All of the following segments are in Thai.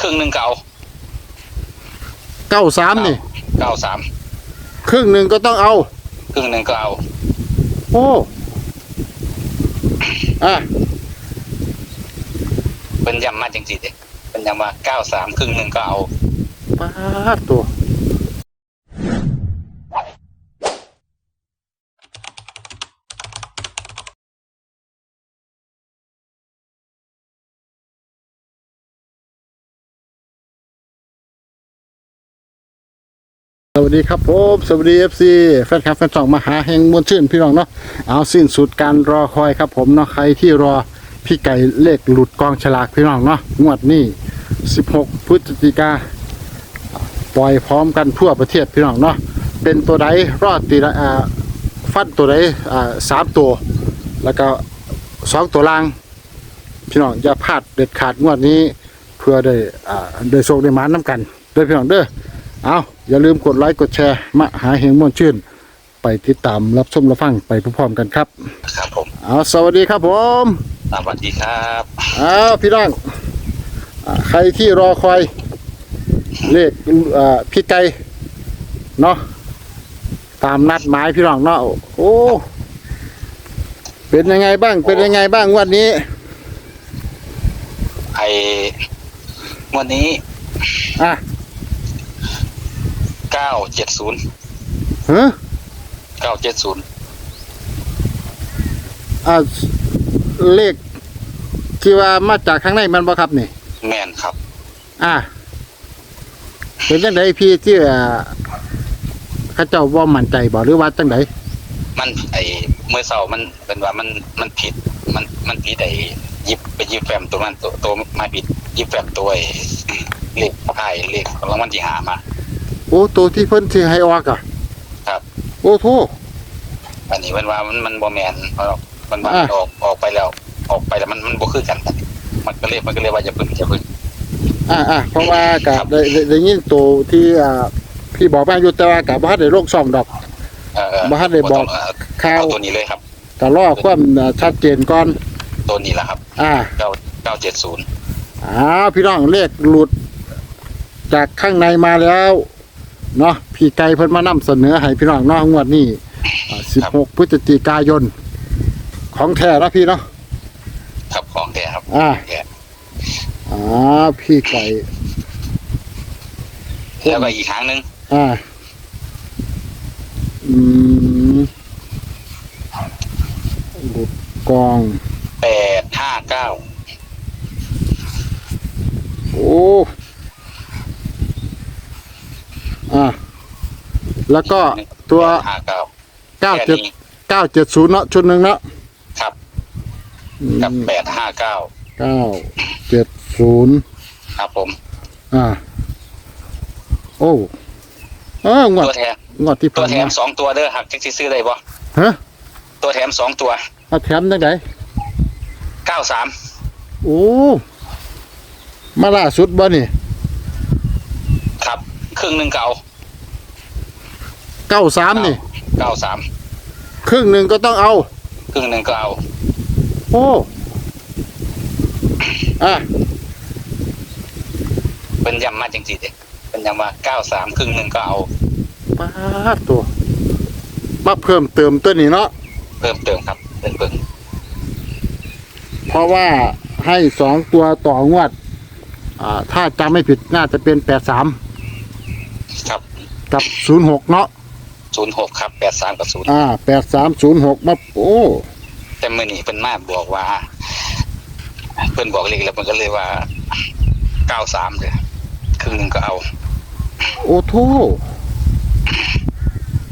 ครึ่งหนึ่งก็เอาเก้าสามนี่เก้าสามครึ่งหนึ่งก็ต้องเอา ครึ่งหนึ่งก็เอา โอ้อะเป็นย้ำมาจังสิเด็เป็นย้ำว่าเก้าสามครึ่งหนึ่งก็เอาป้าดตัว สวัสดีครับผมสวัสดีเอฟซีแฟนคลับแฟนสองมาหาแห่งมวลชื่นพี่น้องเนาะเอาสิ้นสุดการรอคอยครับผมเนาะใครที่รอพี่ไก่เลขหลุดกองฉลากพี่น้องเนาะงวดนี้ 16 พฤศจิกาปล่อยพร้อมกันทั่วประเทศพี่น้องเนาะเป็นตัวใดรอดตีละฟันตัวใดสามตัว แล้วก็สองตัวล่าง พี่น้องอย่าพลาดเด็ดขาดงวดนี้ เพื่อได้ได้โชคได้หมาน้ำกันเด้อพี่น้องเด้อ เอาอย่าลืมกดไลค์กดแชร์มาหาเฮงม่วนชื่น ไปติดตามรับชมรับฟังไปพร้อมๆกันครับ ครับผมเอาสวัสดีครับผมสวัสดีครับเอาพี่น้องอ่าใครที่รอคอยเลขอ่าพี่ไก่เนาะตามนัดหมายพี่น้องเนาะโอ้ เป็นยังไงบ้างเป็นยังไงบ้างงวันนี้ ไอ้วันนี้อะเก้าเจ็ดศูนย์ฮะเก้าเจ็ดศูนย์อ่าเลขที่ว่ามาจากข้างในมันบ่ครับนี่ แมนครับ อะเป็นจังไดพี่ที่อ่าเขาเจ้าว่ามั่นใจบ่หรือว่าจังไดมันไอ้เมื่อเสาร์มันเป็นว่ามันมันผิดมันมันผิดไอ้ยิบไปยิบแฟมตัวนั้นตัวตัวมาผิดยิบแฟมตัวไอ้เลขไพ่เลขรางวัลที่หามา โอ้ตัวที่เพิ่นสิให้ออกอะครับ โอ้โทอันนี้มันว่ามันมันบ่แมนเพราะมันว่าอะออกออกไปแล้ว ออกไปแล้วมันมันบ่คือกันบัดนี้มันก็เลยมันก็เลยว่าจะพึ่งจะพึ่งอ่าอ่าเพราะว่ากัครับบได้ได้ได้ยินตัวที่อ่าพี่บอกมาอยู่แต่ว่ากับบ่ทันได้ลงซ่องดอก เออเออบ่ทันได้บอก ต้งเข่าวเอาตัวนี้เลยครับก็รอความอ่าชัดเจนก่อน ตัวนี้แหละครับอ่า เก้าเก้าเจ็ดศูนย์อ้าวพี่น้องเลขหลุด จากข้างในมาแล้ว เนาะพี่ไก่เพิ่นมานำเสนอให้พี่น้องเนาะงวดนี้อ่า16พฤศจิกายน ของแท้เนาะพี่เนาะครับของแท้ครับอ่าแท้อ่าพี่ไก่แล้วก็อีกครั้งหนึ่งอ่าอืมหลุดกอง แปดห้าเก้าโอ้ อ่า แล้วก็ตัวห้าเก้าเก้าแค่เจ็ดนี้เก้าเจ็ดศูนย์เนาะชุดหนึ่งเนาะครับอืมกับแปดห้าเก้าเก้าเจ็ดศูนย์ครับผม อ่า โอ้เอองวดตัวแถมงวดที่ตัวผ่านแถมามสองตัวเด้อหักจักสิซื้อได้บ่ฮะตัวแถมสองตัวเอาแถมได้ไงเก้าสามโอ้มาล่าสุดบ่นี่ครับครึ่งหนึ่งเก่า เก้าสามนี่เก้าสามครึ่งหนึ่งก็ต้องเอา ครึ่งหนึ่งก็เอา โอ้อะเป็นย้ำมาจังสิเด็เป็นย้ำว่าเก้าสามครึ่งหนึ่งก็เอาป้าดตัวมาเพิ่มเติมตัวนี้เนาะเพิ่มเติมครับเป็นเบิ่งเพราะว่าให้สองตัวต่องวด อ่า ถ้าจำไม่ผิดน่าจะเป็นแปดสามครับกับศูนย์หกเนาะ ศูนย์หกครับแปดสามกับศูนย์อ่าแปดสามศูนย์หกมาโอ้แต่มื่อนี้เป็นมาบอกว่า เพิ่นบอกเลขแล้วมันก็เลยว่าเก้าสามเลยครึ่งหนึ่งก็เอา โอ้โท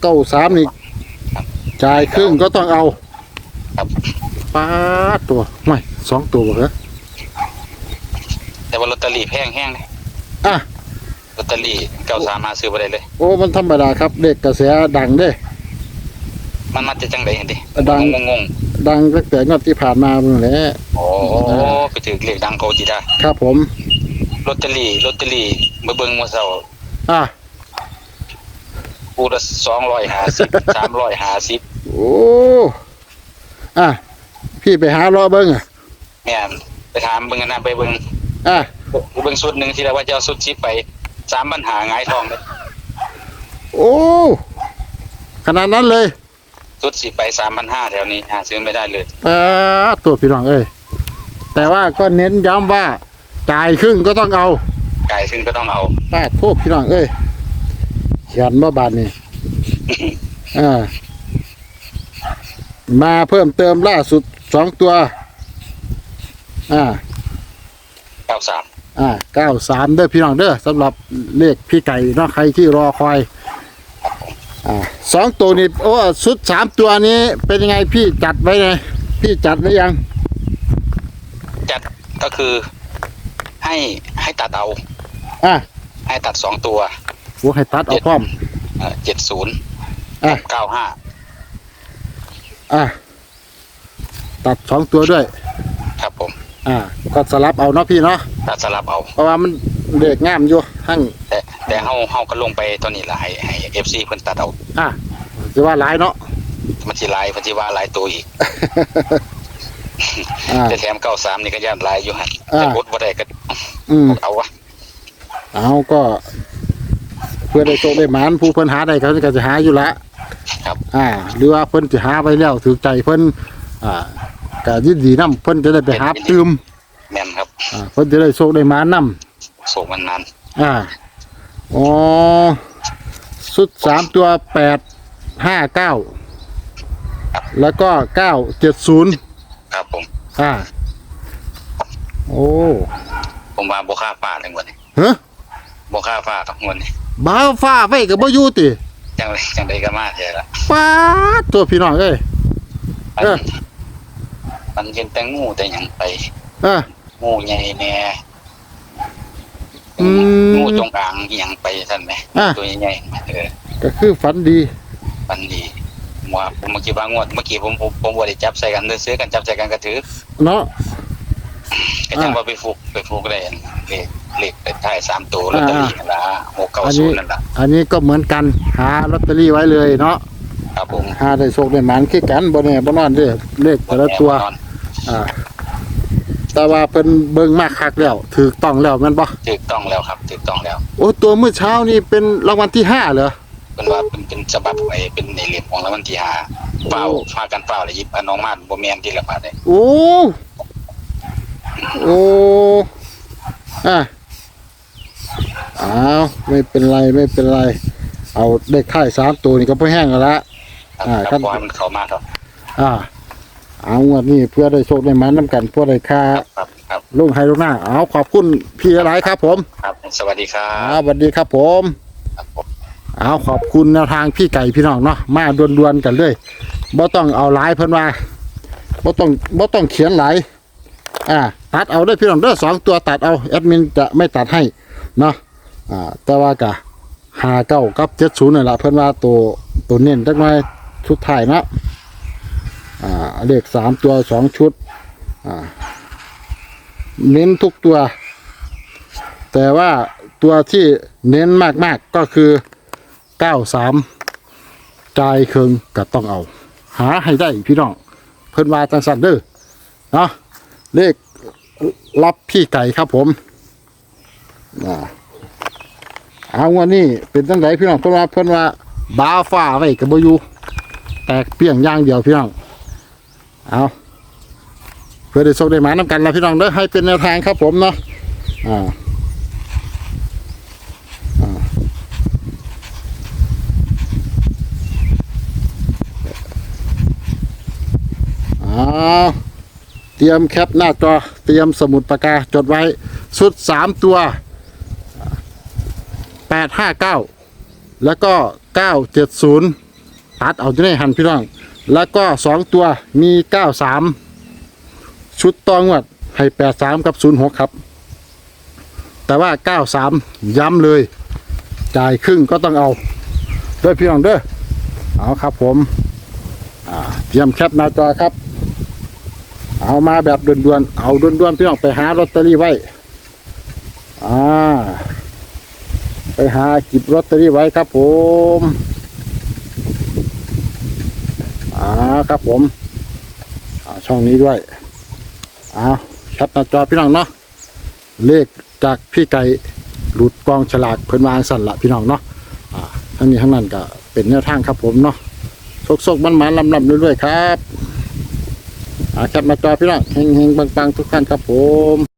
เก้าสามนี่จ่ายครึ่งก็ต้องเอาครับป้าดตัวไม่สองตัวเหรอแต่ว่าลอตเตอรี่แพงแห้งเลยอะ ลอตเตอรี่เก้าสามมาซื้อไปได้เลย โอ้ มันธรรมดาครับเด็กกระแสดังเด้ มันมาจะจังไดเห็นดิดัง งงงดังตั้งแต่งวดที่ผ่านมาเมื่อแหละๆโอ้ไปถือเลขดังเขาจีได้ครับผมลอตเตอรี่ลอตเตอรี่เมื่อเบิ่งเมื่อเช้าอะปูละสองร้อยห้าสิบสามร้อยห้าสิบโอ้อะพี่ไปหารอเบิ้งอะแม่นไปถามเบิ่งกันนะไปเบิ่งอะเบิ่งสุดหนึ่งที่เราว่าจะเอาสุดชิปไป สามปัญหาหงายทองเลยโอ้ ขนาดนั้นเลยสุดสิไปสามพันห้าแถวนี้หาซื้อไม่ได้เลยเออตัวพี่น้องเอ้ยแต่ว่าก็เน้นย้ำว่าจ่ายครึ่งก็ต้องเอาไก่ซึ่งก็ต้องเอาป้าโทษพี่น้องเอ้ยเขียนว่าบาทนี่ อ่า มาเพิ่มเติมล่าสุดสองตัว อ่า เก้าสาม อ่าเก้าสามเด้อพี่น้องเด้อสำหรับเลขพี่ไก่เนาะใครที่รอคอยอ่าสองตัวนี้โอ้ชุดสามตัวนี้เป็นยังไงพี่จัดไว้ไงพี่จัดไว้ยัง จัดก็คือให้ให้ตัดเอา อะให้ตัดสองตัวโอ้ให้ตัดเอาพร้อมเจ็ดศูนย์อะเก้าห้าอะตัดสองตัวด้วยครับผม อ่าก็สลับเอาเนาะพี่เนาะตัดสลับเอา เพราะว่ามันเด็กงามอยู่ทั้งแต่แต่เฮาเฮาก็ลงไปตอนนี้ละให้ให้เอฟซีเพิ่นตัดเอา อะจะว่าหลายเนาะมันสิลายมันสิว่าหลายตัวอีกอ่า แต่แถมเก้าสามนี่ก็ย่านลายอยู่หันอ่า แต่บดบ่ได้ก็อืมเอาวะเอาก็ เพื่อได้โชคได้หมานผู้เพิ่นหาได้เขาก็จะหาอยู่ละครับ อ่า หรือว่าเพิ่นจะหาไว้แล้วถือใจเพิ่นอ่า ก็ยินดีนํเพิ่นจะได้ไปหาตืมแม่นครับอ่าเพิ่นจะได้โชคได้หมานนํโศกมันนานอ่าอ๋อสุดสามตัวแปดห้าเก้าแล้วก็เก้าเจ็ดศูนย์ครับผม อ่า โอ้ผมว่าบ่ค่าฟ้าเลยงวดนี้เฮ้ยบ่ค่าฟ้าครับงวดนี้บ้าฟ้าไว้กับบ่อยู่ติจังไดจังไดก็มาแท้ละป้าดตัวพี่น้องเอ้ยมันเออ มันเห็นแต่งูแต่หยังไปอ่างูใหญ่แน่อืมงูจงอางอิหยังไปท่านไหมอะ ตัวใหญ่ๆเออก็คือฝันดีปันดีว่าผมเมื่อกี้ว่างวดเมื่อกี้ผมผมผมบ่ได้จับใส่กันเด้อซื้อกันจับใส่กันก็ถือ เนาะ ก็ยังอะว่าไปฟุกไปฟุกได้อันเลขเลขเป็นท้ายสามตัวลอตเตอรี่นั่นล่ะหกเก้าอันศูนี้นย์นั่นล่ะอันนี้ก็เหมือนกันหาลอตเตอรี่ไว้เลยเนาะครับผมหาได้โชคได้หมานคือกันบ่แน่บ่นอนเด้อเลขแต่ละตัวน่นอน อ่า แต่ว่าเพิ่นเบิ่งมากคักแล้วถูกต้องแล้วแม่นบ่ถูกต้องแล้วครับถูกต้องแล้ว โอ้ตัวเมื่อเช้านี่เป็นรางวัลที่ห้าเหรอเป็นว่าเป็นเป็นฉบับไอ้เป็นในเหลี่ยมของรางวัลที่ห้าเฝ้าพากันเฝ้าเลยหยิบอันน้องมาบ่แม่นที่ละบาทเลยโอ้โอ้อะอ้าวไม่เป็นไรไม่เป็นไร เอาได้ค่ายสามตัวนี่ก็พอแห้งแล้วละครับอ่าคครัรับบขอให้มันเข้ามาครับอ่า เอางวดนี้เพื่อได้โชคได้หมาน้ำกันเพื่อได้ค่าครับครับลุงไฮลุงหน้าเอาขอบคุณพี่หลายครับผมครับ สวัสดีครัอ่าบสวัสดีครับผม ครับผม เอาขอบคุณแนวทางพี่ไก่พี่น้องเนาะมาดวนๆกันเลยบ่ต้องเอาหลายเพิ่นว่าบ่ต้องบ่ต้องเขียนหลายอ่าตัดเอาได้อพี่น้องเด้อสองตัวตัดเอาแอดมินจะไม่ตัดให้เนาะอ่าแต่ว่ากะหาเก้ากับเจ็ดศูนย์นี่นละเพิ่นว่าตัวตัวเน้นจักหน่อยชุดท้ายเนาะ อ่าเลขสามตัวสองชุดอ่าเน้นทุกตัว แต่ว่าตัวที่เน้นมากๆก็คือ93จ่ายเคืองก็ต้องเอา หาให้ได้พี่น้อง เพิ่นว่าจังสันเด้อเนาะเลขรับพี่ไก่ครับผมเอาวันนี้เป็นตั้งไหนพี่น้องเพิ่นว่าเพิ่นว่าบาฟ้าไว้กับบอยู่แตกเปี้ยงย่างเดียวพี่น้อง เอาเพื่อได้โชคได้หมานํกันนะพี่น้องเด้อให้เป็นแนวทางครับผมเนาะอ่าเตรียมแคปหน้าจอ เตรียมสมุดปากกาจดไว้ชุดสามตัวแปดห้าเก้าแล้วก็เก้าเจ็ดศูนย์ตัดเอาที่นี่หันพี่น้อง แล้วก็สองตัวมีเก้าสามชุดตองวดให้แปดสามกับศูนย์หกครับ แต่ว่าเก้าสามย้ำเลย จ่ายครึ่งก็ต้องเอาเด้อพี่น้องเด้อเอาครับผมเตรียมแคปหน้าจอครับ เอามาแบบด่วนๆ เอาด่วนๆพี่น้องไปหาลอตเตอรี่ไว้อ่าไปหาจิบลอตเตอรี่ไว้ครับผม อ่าครับผมอ่าช่องนี้ด้วยอ้าวแคปหน้าจอพี่น้องเนาะเลขจากพี่ไก่หลุดกองฉลากเพิ่นวางสั่นละพี่น้องเนาะอ่าทั้งนี้ทั้งนั้นก็เป็นแนวทางครับผมเนาะโซกๆมันๆลำๆเรื่อยๆครับอาแคปมาจอพี่น้องเฮงๆปังๆทุกท่านครับผม